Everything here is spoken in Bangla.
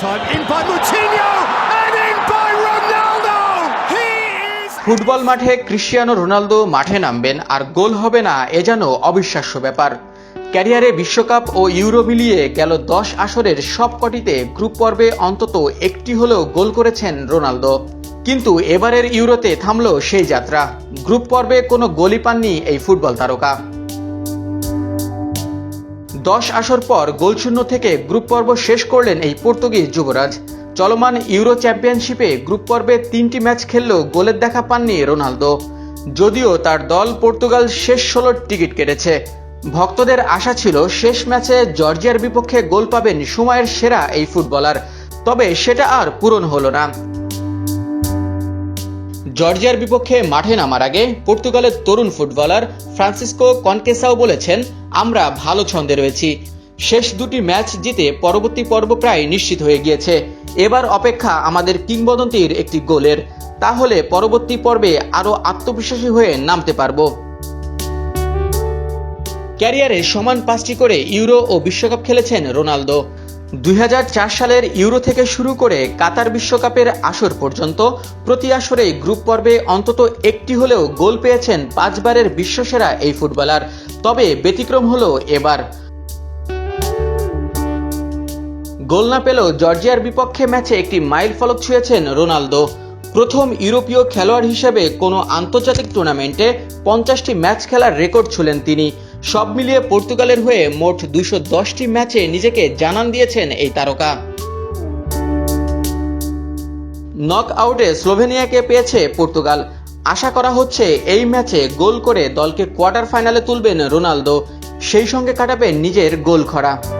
time, in by Moutinho, and in by Ronaldo. He is football মাঠে ক্রিশ্চিয়ানো রোনালদো মাঠে নামবেন, আর গোল হবে না, এ যেন অবিশ্বাস্য ব্যাপার। ক্যারিয়ারে বিশ্বকাপ ও ইউরো মিলিয়ে গেল দশ আসরের সব কটিতে গ্রুপ পর্বে অন্তত একটি হলেও গোল করেছেন রোনালদো। কিন্তু এবারের ইউরোতে থামল সেই যাত্রা। গ্রুপ পর্বে কোনো গোলই পাননি এই ফুটবল তারকা। দশ আসর পর গোলশূন্য থেকে গ্রুপ পর্ব শেষ করলেন এই পর্তুগিজ যুবরাজ। চলমান ইউরো চ্যাম্পিয়নশিপে গ্রুপ পর্বে তিনটি ম্যাচ খেললেও গোলের দেখা পাননি রোনালদো। যদিও তার দল পর্তুগাল শেষ ষোলোর টিকিট কেটেছে। ভক্তদের আশা ছিল শেষ ম্যাচে জর্জিয়ার বিপক্ষে গোল পাবেন সময়ের সেরা এই ফুটবলার। তবে সেটা আর পূরণ হলো না। জর্জিয়ার বিপক্ষে মাঠে নামার আগে পর্তুগালের তরুণ ফুটবলার ফ্রান্সিসকো কনকেসাও বলেছেন, আমরা ভালো ছন্দে রয়েছি। শেষ দুটি ম্যাচ জিতে পরবর্তী পর্ব প্রায় নিশ্চিত হয়ে গিয়েছে। এবার অপেক্ষা আমাদের কিংবদন্তির একটি গোলের। তাহলে পরবর্তী পর্বে আরও আত্মবিশ্বাসী হয়ে নামতে পারব। ক্যারিয়ারে সমান পাঁচটি করে ইউরো ও বিশ্বকাপ খেলেছেন রোনালদো। দুই হাজার চার সালের ইউরো থেকে শুরু করে কাতার বিশ্বকাপের আসর পর্যন্ত প্রতি আসরে গ্রুপ পর্বে অন্তত একটি হলেও গোল পেয়েছেন পাঁচবারের বিশ্বসেরা এই ফুটবলার। তবে ব্যতিক্রম হলো এবার। গোল না পেলেও জর্জিয়ার বিপক্ষে ম্যাচে একটি মাইল ফলক ছুঁয়েছেন রোনালদো। প্রথম ইউরোপীয় খেলোয়াড় হিসেবে কোনো আন্তর্জাতিক টুর্নামেন্টে পঞ্চাশটি ম্যাচ খেলার রেকর্ড ছুলেন তিনি। সব মিলিয়ে পর্তুগালের হয়ে মোট দুশো দশটি ম্যাচে নিজেকে জানান দিয়েছেন এই তারকা। নক আউটে স্লোভেনিয়াকে পেয়েছে পর্তুগাল। আশা করা হচ্ছে এই ম্যাচে গোল করে দলকে কোয়ার্টার ফাইনালে তুলবেন রোনালদো। সেই সঙ্গে কাটাবেন নিজের গোল খরা